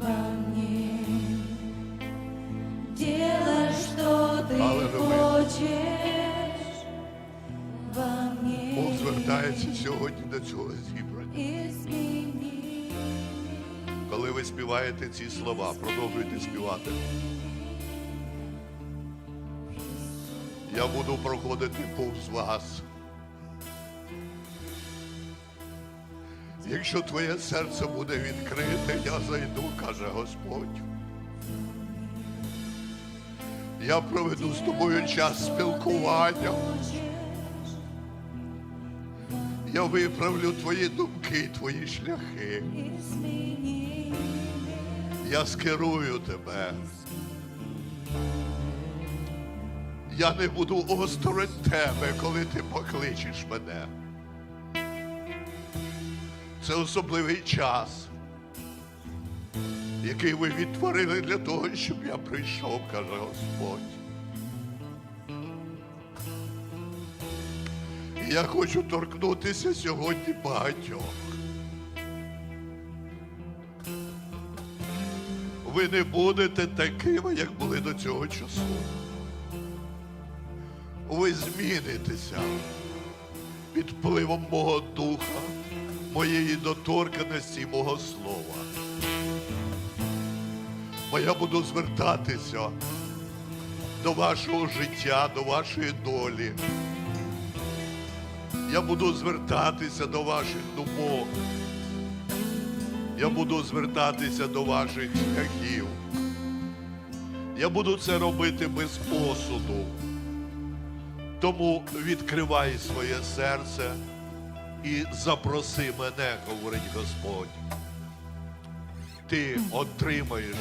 во мне. Делай, что ты Аллилуйя. во мне. Бог звертається сьогодні до цього зібрання. Коли ви співаєте ці слова, продовжуйте співати. Я буду проходити повз вас. Якщо твоє серце буде відкрите, я зайду, каже Господь. Я проведу з тобою час спілкування. Я виправлю твої думки, твої шляхи. Я скерую тебе. Я не буду осторонь тебе, коли ти покличеш мене. Це особливий час, який ви відтворили для того, щоб я прийшов, каже Господь. Я хочу торкнутися сьогодні багатьох. Ви не будете такими, як були до цього часу. Ви змінитеся під впливом мого духа, моєї доторканості мого слова. Бо я буду звертатися до вашого життя, до вашої долі. Я буду звертатися до ваших думок. Я буду звертатися до ваших шляхів. Я буду це робити без посуду. Тому відкривай своє серце і запроси мене, говорить Господь. Ти отримаєш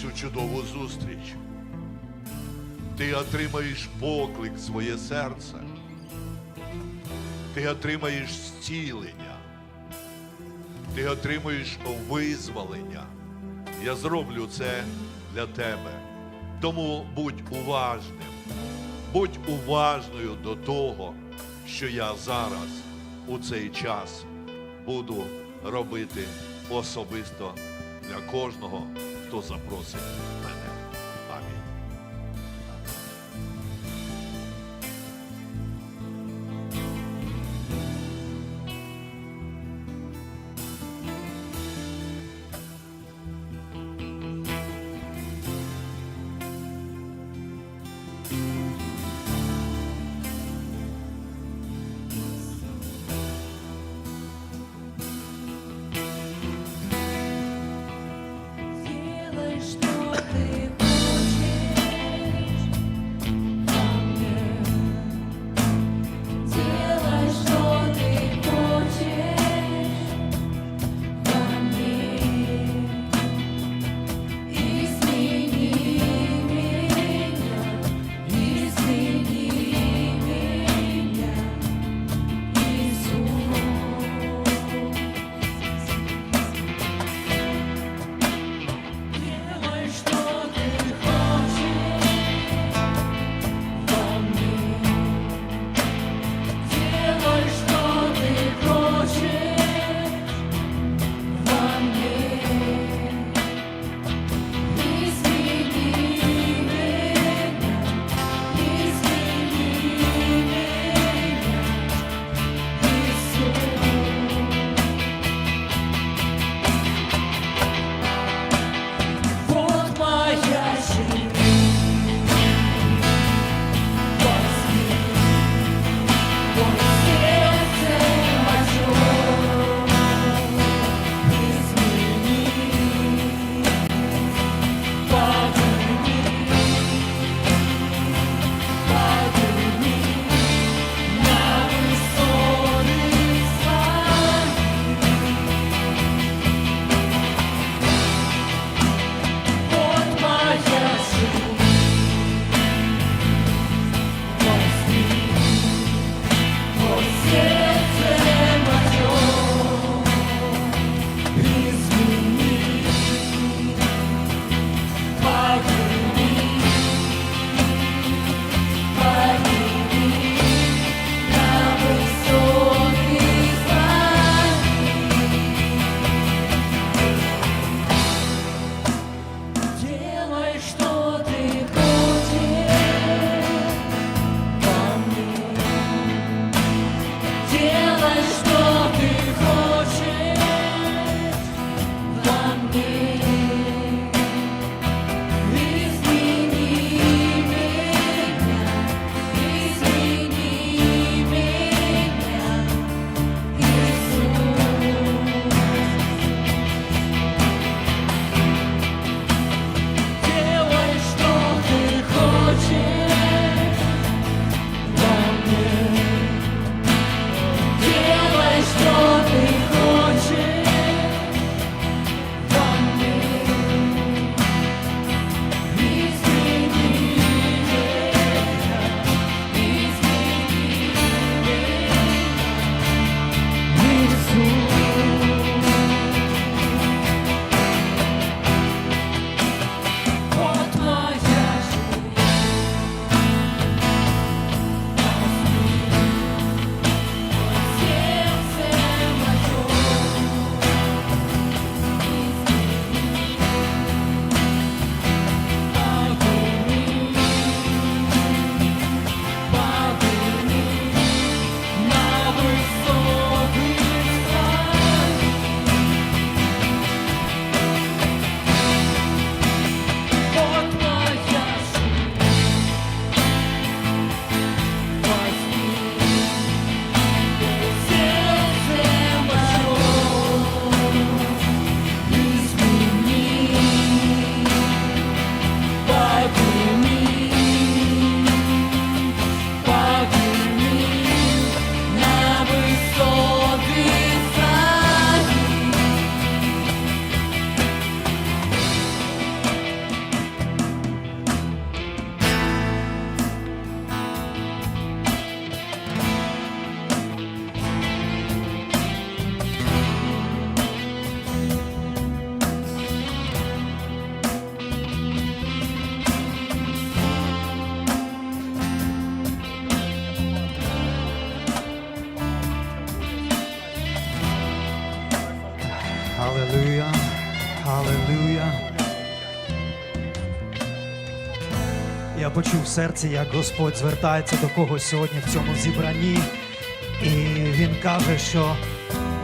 цю чудову зустріч. Ти отримаєш поклик своє серце. Ти отримаєш зцілення. Ти отримаєш визволення. Я зроблю це для тебе. Тому будь уважним. Будь уважною до того, що я зараз у цей час буду робити особисто для кожного, хто запросить мене. знаєш, що ти. Почув в серці, як Господь звертається до когось сьогодні в цьому зібранні. І він каже, що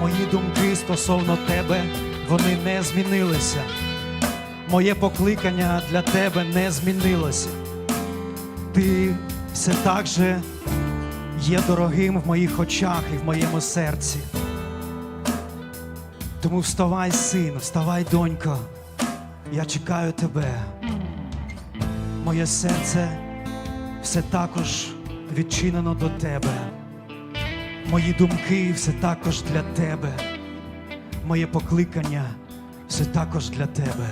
мої думки стосовно тебе вони не змінилися. Моє покликання для тебе не змінилося. Ти все так же є дорогим в моїх очах і в моєму серці. Тому вставай, син, вставай, донько. Я чекаю тебе. Моє серце все також відчинено до тебе. Мої думки все також для тебе. Моє покликання все також для тебе.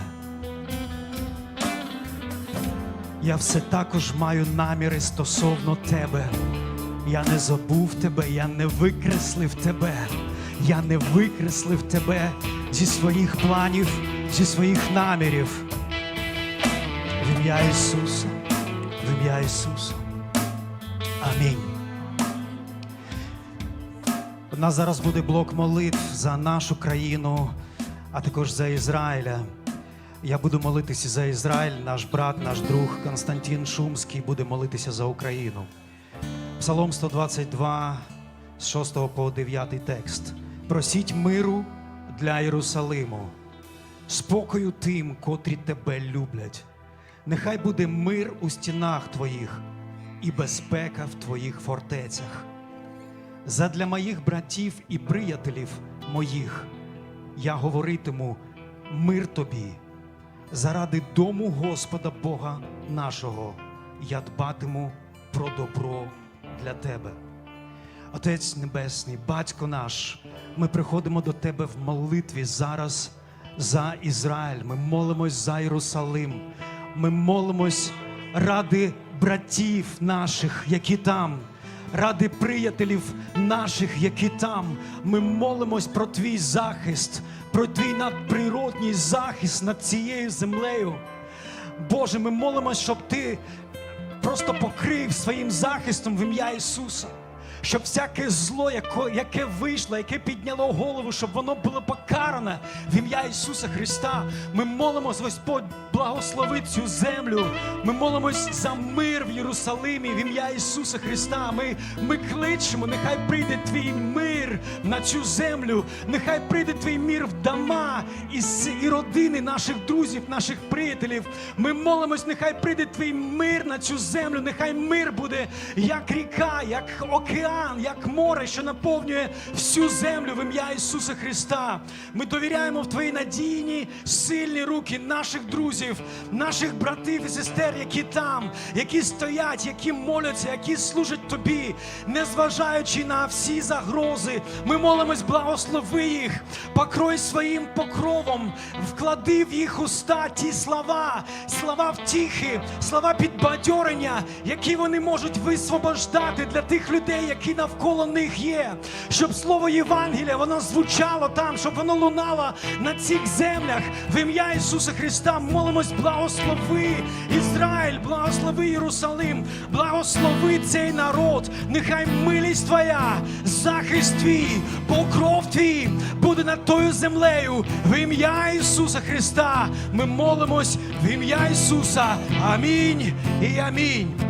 Я все також маю наміри стосовно тебе. Я не забув тебе, я не викреслив тебе. Я не викреслив тебе зі своїх планів, зі своїх намірів. Ім'я Ісуса, в ім'я Ісуса. Амінь. У нас зараз буде блок молитв за нашу країну, а також за Ізраїля. Я буду молитися за Ізраїль, наш брат, наш друг Константин Шумський буде молитися за Україну. Псалом 122, з 6 по 9 текст. Просіть миру для Єрусалиму, спокою тим, котрі тебе люблять. Нехай буде мир у стінах твоїх і безпека в твоїх фортецях. Задля моїх братів і приятелів моїх я говоритиму мир тобі. Заради дому Господа Бога нашого я дбатиму про добро для тебе. Отець Небесний, Батько наш, ми приходимо до Тебе в молитві зараз за Ізраїль. Ми молимось за Єрусалим. Ми молимось ради братів наших, які там, ради приятелів наших, які там. Ми молимось про твій захист, про твій надприродній захист над цією землею. Боже, ми молимось, щоб ти просто покрив своїм захистом в ім'я Ісуса. Щоб всяке зло, яке вийшло, яке підняло голову, щоб воно було покаране в ім'я Ісуса Христа. Ми молимось, Господь, благослови цю землю. Ми молимось за мир в Єрусалимі в ім'я Ісуса Христа. Ми, ми кличемо, нехай прийде твій мир на цю землю, нехай прийде твій мир в дома і, і родини наших друзів, наших приятелів. Ми молимось, нехай прийде твій мир на цю землю, нехай мир буде як ріка, як океан, як море, що наповнює всю землю в ім'я Ісуса Христа. Ми довіряємо в твої надійні, сильні руки наших друзів, наших братів і сестер, які там, які стоять, які моляться, які служать тобі, незважаючи на всі загрози. Ми молимось, благослови їх, покрой своїм покровом, вклади в їх уста ті слова, слова втіхи, слова підбадьорення, які вони можуть висвобождати для тих людей, які навколо них є, щоб слово Євангелія воно звучало там, щоб воно лунало на цих землях. В ім'я Ісуса Христа молимось, благослови Ізраїль, благослови Єрусалим, благослови цей народ. Нехай милість Твоя, захист Твій, покров Твій буде над тою землею. В ім'я Ісуса Христа ми молимось в ім'я Ісуса. Амінь і амінь.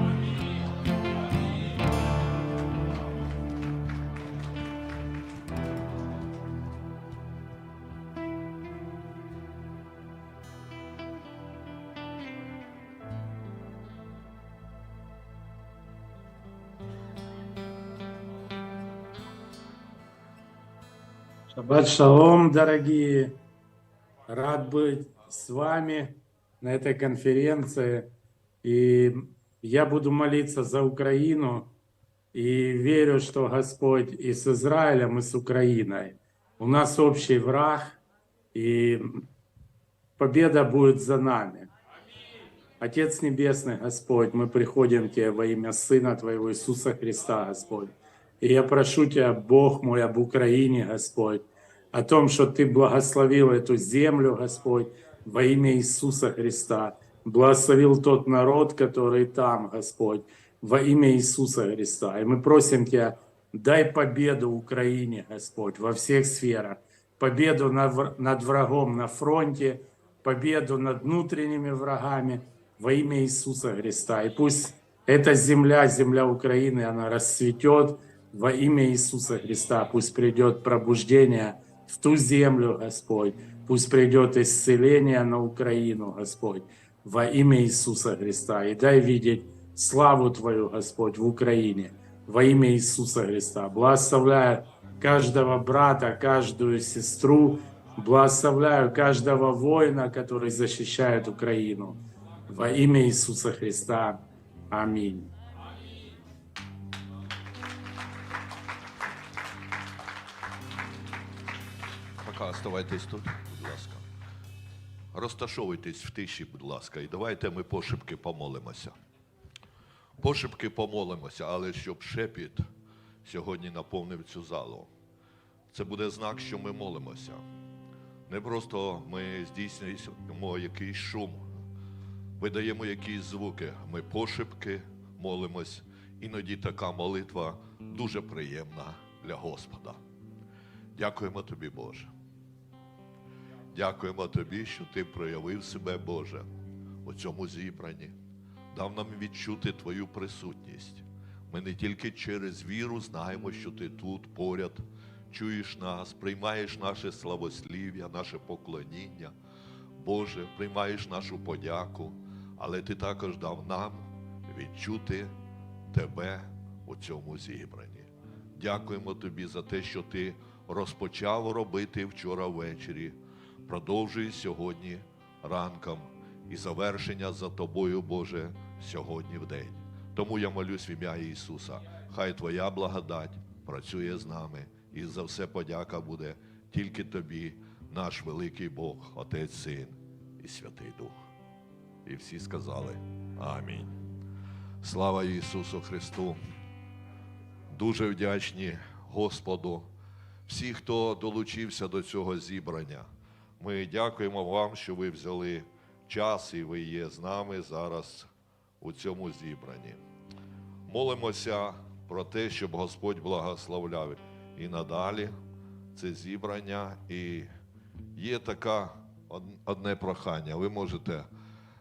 Шаббат шалом, дорогие! Рад быть с вами на этой конференции. И я буду молиться за Украину и верю, что Господь и с Израилем, и с Украиной. У нас общий враг, и победа будет за нами. Отец Небесный, Господь, мы приходим к Тебе во имя Сына Твоего Иисуса Христа, Господь. И я прошу Тебя, Бог мой, об Украине, Господь, о том, что Ты благословил эту землю, Господь, во имя Иисуса Христа. Благословил тот народ, который там, Господь, во имя Иисуса Христа. И мы просим Тебя, дай победу Украине, Господь, во всех сферах. Победу над вр- над врагом на фронте, победу над внутренними врагами, во имя Иисуса Христа. И пусть эта земля, земля Украины, она расцветет во имя Иисуса Христа. Пусть придет пробуждение в ту землю, Господь. Пусть придет исцеление на Украину, Господь, во имя Иисуса Христа. И дай видеть славу Твою, Господь, в Украине, во имя Иисуса Христа. Благословляю каждого брата, каждую сестру, благословляю каждого воина, который защищает Украину. Во имя Иисуса Христа. Аминь. Оставайтесь тут, будь ласка. Розташовуйтесь в тиші, будь ласка, і давайте ми пошепки помолимося. Пошепки помолимося, але щоб шепіт сьогодні наповнив цю залу. Це буде знак, що ми молимося. Не просто ми здійснюємо якийсь шум, видаємо якісь звуки. Ми пошепки молимось. Іноді така молитва дуже приємна для Господа. Дякуємо тобі, Боже. Дякуємо тобі, що ти проявив себе, Боже, у цьому зібранні, дав нам відчути Твою присутність. Ми не тільки через віру знаємо, що ти тут поряд, чуєш нас, приймаєш наше славослів'я, наше поклоніння. Боже, приймаєш нашу подяку, але ти також дав нам відчути Тебе у цьому зібранні. Дякуємо тобі за те, що ти розпочав робити вчора ввечері, продовжує сьогодні ранком і завершення за тобою, Боже, сьогодні в день. Тому я молюсь в ім'я Ісуса. Хай Твоя благодать працює з нами, і за все подяка буде тільки тобі, наш великий Бог, Отець, Син і Святий Дух. І всі сказали Амінь. Слава Ісусу Христу! Дуже вдячні Господу, всі, хто долучився до цього зібрання. Ми дякуємо вам, що ви взяли час і ви є з нами зараз у цьому зібранні. Молимося про те, щоб Господь благословляв і надалі це зібрання. І є така одне прохання. Ви можете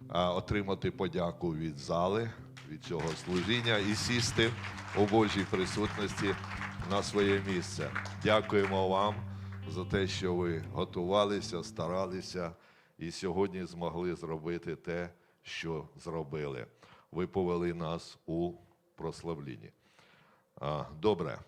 отримати подяку від зали, від цього служіння і сісти у Божій присутності на своє місце. Дякуємо вам за те, що ви готувалися, старалися і сьогодні змогли зробити те, що зробили. Ви повели нас у прославлінні. Добре,